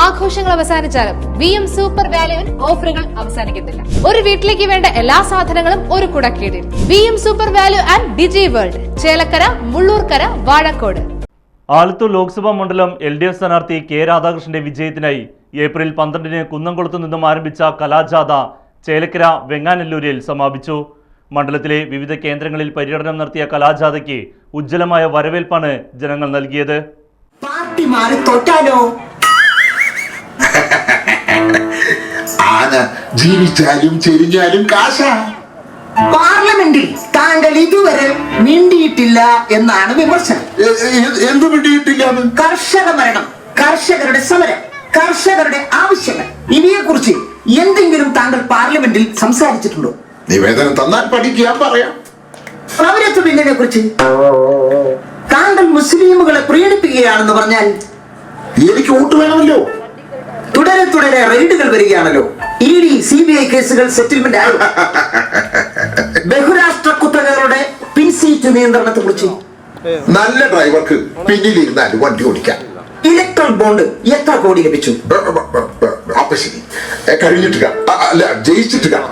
ആഘോഷങ്ങൾ അവസാനിച്ചാലും V M super വാല്യുവിൽ ഓഫറുകൾ അവസാനിക്കുന്നില്ല ഒരു വീട്ടിലേക്ക് വേണ്ട എല്ലാ സാധനങ്ങളും ഒരു കുടക്കീടിൽ V M super value and Digi World Chelakkara Mullurkara Vazhakode. Alathur Lok Sabha മണ്ഡലം എൽ ഡി എഫ് സ്ഥാനാർത്ഥി കെ രാധാകൃഷ്ണന്റെ വിജയത്തിനായി ഏപ്രിൽ പന്ത്രണ്ടിന് കുന്നംകുളത്തു നിന്നും ആരംഭിച്ച കലാജാഥ ചേലക്കര വെങ്ങാനല്ലൂരിൽ സമാപിച്ചു. മണ്ഡലത്തിലെ വിവിധ കേന്ദ്രങ്ങളിൽ പര്യടനം നടത്തിയ കലാജാഥയ്ക്ക് ഉജ്ജ്വലമായ വരവേൽപ്പാണ് ജനങ്ങൾ നൽകിയത്. പാർട്ടി മാറി തൊട്ടാലോ ആന ജീവിച്ചാലും ചെരിഞ്ഞാലും കാശ. പാർലമെന്റിൽ താങ്കൾ ഇതുവരെ മിണ്ടിയിട്ടില്ല എന്നാണ് വിമർശനം. എന്ത് മിണ്ടിയിട്ടില്ല കർഷക മരണം കർഷകരുടെ സമരം കർഷകരുടെ ആവശ്യങ്ങൾ ഇവയെ കുറിച്ച് എന്തെങ്കിലും താങ്കൾ പാർലമെന്റിൽ സംസാരിച്ചിട്ടുണ്ടോ? നിവേദനം തന്നാൽ പഠിക്കാൻ പറയാം. പൗരത്വ ബില്ലിനെ കുറിച്ച് താങ്കൾ മുസ്ലിമുകളെ പ്രീണിപ്പിക്കുകയാണെന്ന് പറഞ്ഞാൽ എനിക്ക് വോട്ട് വേണമല്ലോ. തുടരെ തുടരെ റെയ്ഡുകൾ വരികയാണല്ലോ. E D C B I കേസുകൾ സെറ്റിൽമെന്റ് ആയോ. ബഹുരാഷ്ട്ര കുത്തകകളുടെ പിൻസീറ്റ് നിയന്ത്രണത്തെ കുറിച്ച്. നല്ല ഡ്രൈവർക്ക് പിന്നിലിരുന്നാൽ വണ്ടി ഓടിക്കാം. ഇലക്ട്രൽ ബോണ്ട് എത്ര കോടി ലഭിച്ചു? അപ്പൊ ശരി. കഴിഞ്ഞിട്ട് അല്ല ജയിച്ചിട്ട് കാണാം.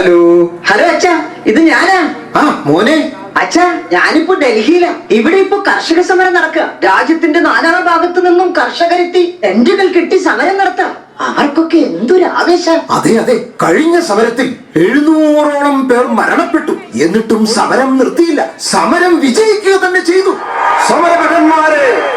ഹലോ. ഹലോ അച്ഛാ ഇത് ഞാനാ. ആ മോനെ. അച്ഛാ ഞാനിപ്പോ ഡൽഹിയിലാ. ഇവിടെ ഇപ്പൊ കർഷക സമരം നടക്കുക. രാജ്യത്തിന്റെ നാനാ ഭാഗത്തു നിന്നും കർഷകരെത്തി ടെന്റുകൾ കെട്ടി സമരം നടത്താം. അവർക്കൊക്കെ എന്തൊരു ആവേശം? അതെ അതെ. കഴിഞ്ഞ സമരത്തിൽ എഴുന്നൂറോളം പേർ മരണപ്പെട്ടു. എന്നിട്ടും സമരം നിർത്തിയില്ല. സമരം വിജയിക്കുക തന്നെ ചെയ്തു. സമരഭടന്മാരെ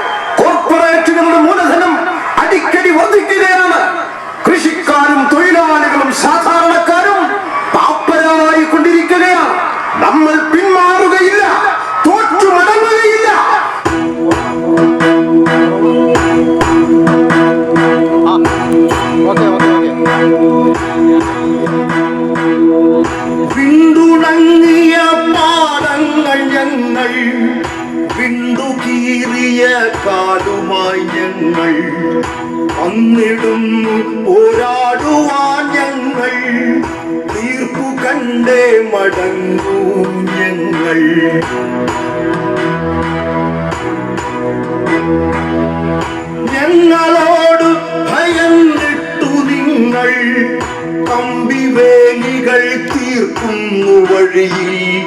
ഞങ്ങൾ വന്നിടും പോരാടുവാൻ ഞങ്ങൾ തീർപ്പു കണ്ടേ മടങ്ങൂ ഞങ്ങൾ. ഞങ്ങളോട് ഭയന്നിട്ടു നിങ്ങൾ. കമ്പിവേലികൾ തീർക്കുന്നു വഴിയിൽ.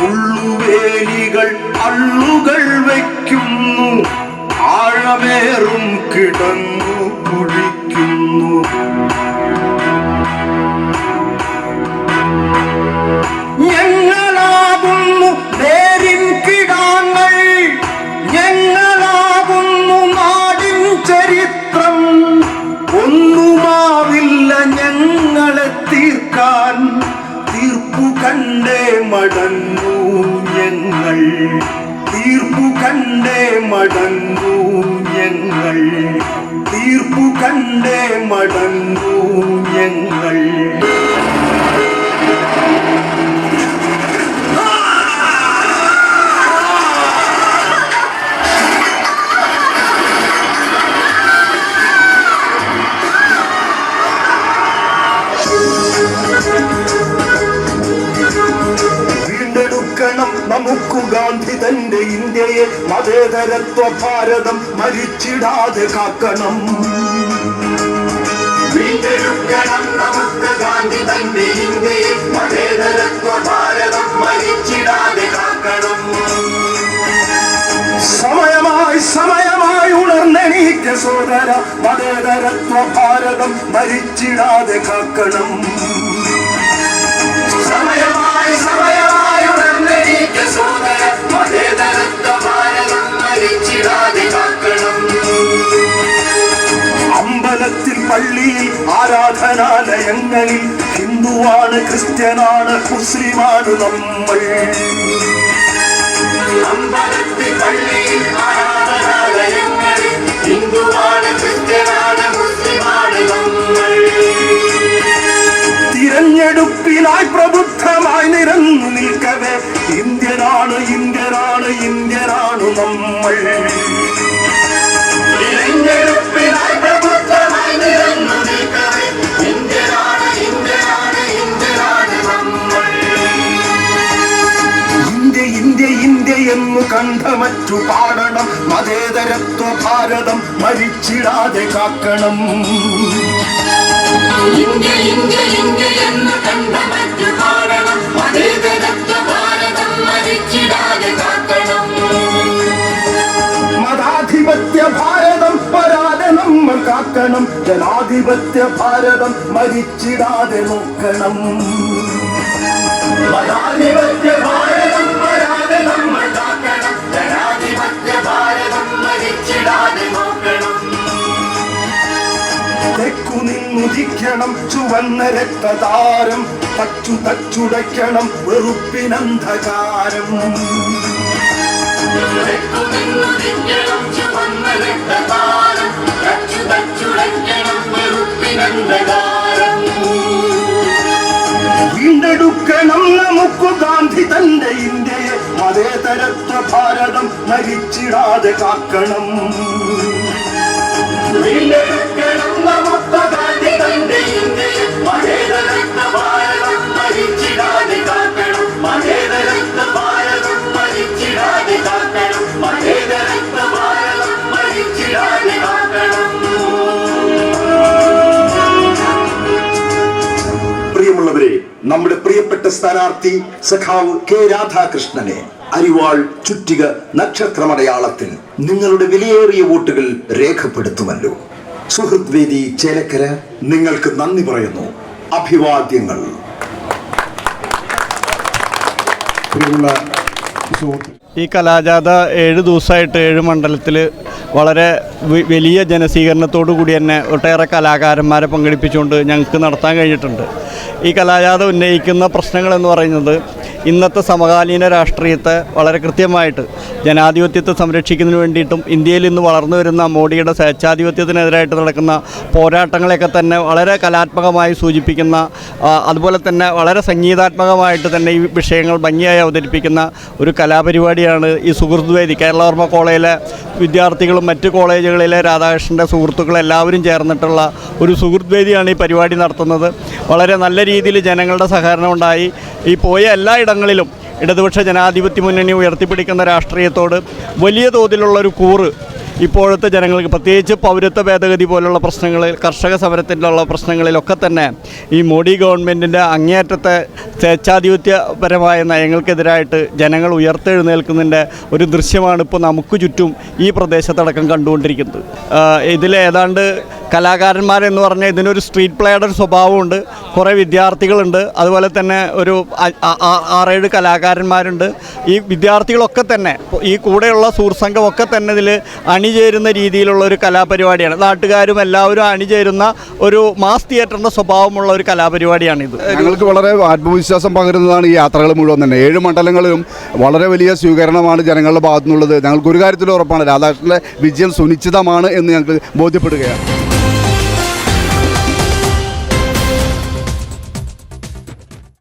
ഉള്ളുവേലികൾ അള്ളുകൾ വയ്ക്കുന്നു. ആഴമേറും കിടന്നു കുഴിക്കുന്നു. കണ്ടേ മടങ്ങൂ ഞങ്ങൾ. തീർപ്പു കണ്ടേ മടങ്ങൂ ഞങ്ങൾ. ഗാന്ധി തന്റെ മതേതരത്വ ഭാരതം മരിച്ചിടാതെ കാക്കണം. വീണ്ടെടുക്കണം നമുക്ക് ഗാന്ധി തന്റെ ഇന്ത്യയെ മതേതരത്വ ഭാരതം മരിച്ചിടാതെ കാക്കണം. സമയമായി സമയമായി ഉണർന്നെണീക്ക സോദര മതേതരത്വ ഭാരതം മരിച്ചിടാതെ കാക്കണം. സമയമായി സമയമായി ഉണർന്നെണീക്ക സോദര മതേതരത്വ അമ്പലത്തിൽ പള്ളിയിൽ ആരാധനാലയങ്ങളിൽ ഹിന്ദുവാണ് ക്രിസ്ത്യനാണ് മുസ്ലിമാണ് നമ്മൾ. അമ്പലത്തിൽ പള്ളിയിൽ ആരാധനാലയങ്ങളിൽ ഹിന്ദുവാണ് ക്രിസ്ത്യനാണ് മുസ്ലിമാണ് നമ്മൾ. തിരഞ്ഞെടുപ്പിനായി പ്രബുദ്ധമായി നിരന്നു നിൽക്കവേ ഇന്ത്യനാണ് ഇന്ത്യ എന്നു കണ്ഠമറ്റു പാടണം. മതേതരത്വ ഭാരതം മരിച്ചിടാതെ കാക്കണം. ഇന്ത്യ ഇന്ത്യ ഇന്ത്യ എന്ന് കണ്ടമറ്റു ജനാധിപത്യ ഭാരതം മരിച്ചിടാതെ നോക്കണം. ജനാധിപത്യ ചുവന്ന രക്തതാരം തച്ചു തച്ചുടയ്ക്കണം വെറുപ്പിനന്ധകാരം. രക്തതാരം തച്ചു തച്ചുടയ്ക്കണം വെറുപ്പിനന്ധകാരം വീണ്ടെടുക്കണം നമുക്ക് ഗാന്ധി തന്റെ ഇന്ത്യയെ മതേതരത്വ ഭാരതം മരിച്ചിടാതെ കാക്കണം. വീണ്ടെടുക്കണം നമുക്ക് ഗാന്ധി തന്റെ ഇന്ത്യയെ പ്രിയപ്പെട്ട സ്ഥാനാർത്ഥി സഖാവ് കെ രാധാകൃഷ്ണനെ അരിവാൾ ചുറ്റിക നക്ഷത്രമടയാളത്തിൽ നിങ്ങളുടെ വിലയേറിയ വോട്ടുകൾ രേഖപ്പെടുത്തുമല്ലോ. സുഹൃത് വേദി ചേലക്കര നിങ്ങൾക്ക് നന്ദി പറയുന്നു. അഭിവാദ്യങ്ങൾ. ഈ കലാജാഥ ഏഴ് ദിവസമായിട്ട് ഏഴ് മണ്ഡലത്തിൽ വളരെ വലിയ ജനസ്വീകരണത്തോടു കൂടി തന്നെ ഒട്ടേറെ കലാകാരന്മാരെ പങ്കെടുപ്പിച്ചുകൊണ്ട് ഞങ്ങൾക്ക് നടത്താൻ കഴിഞ്ഞിട്ടുണ്ട്. ഈ കലാജാഥ ഉന്നയിക്കുന്ന പ്രശ്നങ്ങൾ എന്ന് പറയുന്നത് ഇന്നത്തെ സമകാലീന രാഷ്ട്രീയത്തെ വളരെ കൃത്യമായിട്ട് ജനാധിപത്യത്തെ സംരക്ഷിക്കുന്നതിന് വേണ്ടിയിട്ടും ഇന്ത്യയിൽ ഇന്ന് വളർന്നു വരുന്ന മോഡിയുടെ സ്വേച്ഛാധിപത്യത്തിനെതിരായിട്ട് നടക്കുന്ന പോരാട്ടങ്ങളെയൊക്കെ തന്നെ വളരെ കലാത്മകമായി സൂചിപ്പിക്കുന്ന അതുപോലെ തന്നെ വളരെ സംഗീതാത്മകമായിട്ട് തന്നെ ഈ വിഷയങ്ങൾ ഭംഗിയായി അവതരിപ്പിക്കുന്ന ഒരു കലാപരിപാടിയാണ് ഈ സുഹൃത്ത് വേദി. കേരളവർമ്മ കോളേജിലെ വിദ്യാർത്ഥികളും മറ്റ് കോളേജുകളിലെ രാധാകൃഷ്ണന്റെ സുഹൃത്തുക്കളും എല്ലാവരും ചേർന്നിട്ടുള്ള ഒരു സുഹൃത്ത് വേദിയാണ് ഈ പരിപാടി നടത്തുന്നത്. വളരെ നല്ല രീതിയിൽ ജനങ്ങളുടെ സഹകരണം ഉണ്ടായി. ഈ പോയ എല്ലാ ഇടങ്ങളിലും ഇടതുപക്ഷ ജനാധിപത്യ മുന്നണി ഉയർത്തിപ്പിടിക്കുന്ന രാഷ്ട്രീയത്തോട് വലിയ തോതിലുള്ളൊരു കൂറ് ഇപ്പോഴത്തെ ജനങ്ങൾക്ക് പ്രത്യേകിച്ച് പൗരത്വ ഭേദഗതി പോലുള്ള പ്രശ്നങ്ങളിൽ കർഷക സമരത്തിലുള്ള പ്രശ്നങ്ങളിലൊക്കെ തന്നെ ഈ മോഡി ഗവൺമെന്റിന്റെ അങ്ങേയറ്റത്തെ സ്വേച്ഛാധിപത്യപരമായ നയങ്ങൾക്കെതിരായിട്ട് ജനങ്ങൾ ഉയർത്തെഴുന്നേൽക്കുന്നതിന്റെ ഒരു ദൃശ്യമാണ് ഇപ്പോൾ നമുക്ക് ചുറ്റും ഈ പ്രദേശത്തടക്കം കണ്ടുകൊണ്ടിരിക്കുന്നത്. ഇതിൽ ഏതാണ്ട് കലാകാരന്മാരെന്ന് പറഞ്ഞാൽ ഇതിനൊരു സ്ട്രീറ്റ് പ്ലേയുടെ സ്വഭാവമുണ്ട് കുറേ വിദ്യാർത്ഥികളുണ്ട് അതുപോലെ തന്നെ ഒരു ആറേഴ് കലാകാരന്മാരുണ്ട്. ഈ വിദ്യാർത്ഥികളൊക്കെ തന്നെ ഈ കൂടെയുള്ള സുഹൃസംഘമൊക്കെ തന്നെ ഇതിൽ അണിചേരുന്ന രീതിയിലുള്ള ഒരു കലാപരിപാടിയാണ്. നാട്ടുകാരും എല്ലാവരും അണിചേരുന്ന ഒരു മാസ് തിയേറ്ററിന്റെ സ്വഭാവമുള്ള ഒരു കലാപരിപാടിയാണിത്. ഞങ്ങൾക്ക് വളരെ ആത്മവിശ്വാസം പകരുന്നതാണ് ഈ യാത്രകൾ മുഴുവൻ തന്നെ. ഏഴ് മണ്ഡലങ്ങളിലും വളരെ വലിയ സ്വീകരണമാണ് ജനങ്ങളുടെ ഭാഗത്തുനിന്നുള്ളത്. ഞങ്ങൾക്ക് ഒരു കാര്യത്തിൽ ഉറപ്പാണ്. രാധാകൃഷ്ണന്റെ വിജയം സുനിശ്ചിതമാണ് എന്ന് ഞങ്ങൾക്ക് ബോധ്യപ്പെടുകയാണ്.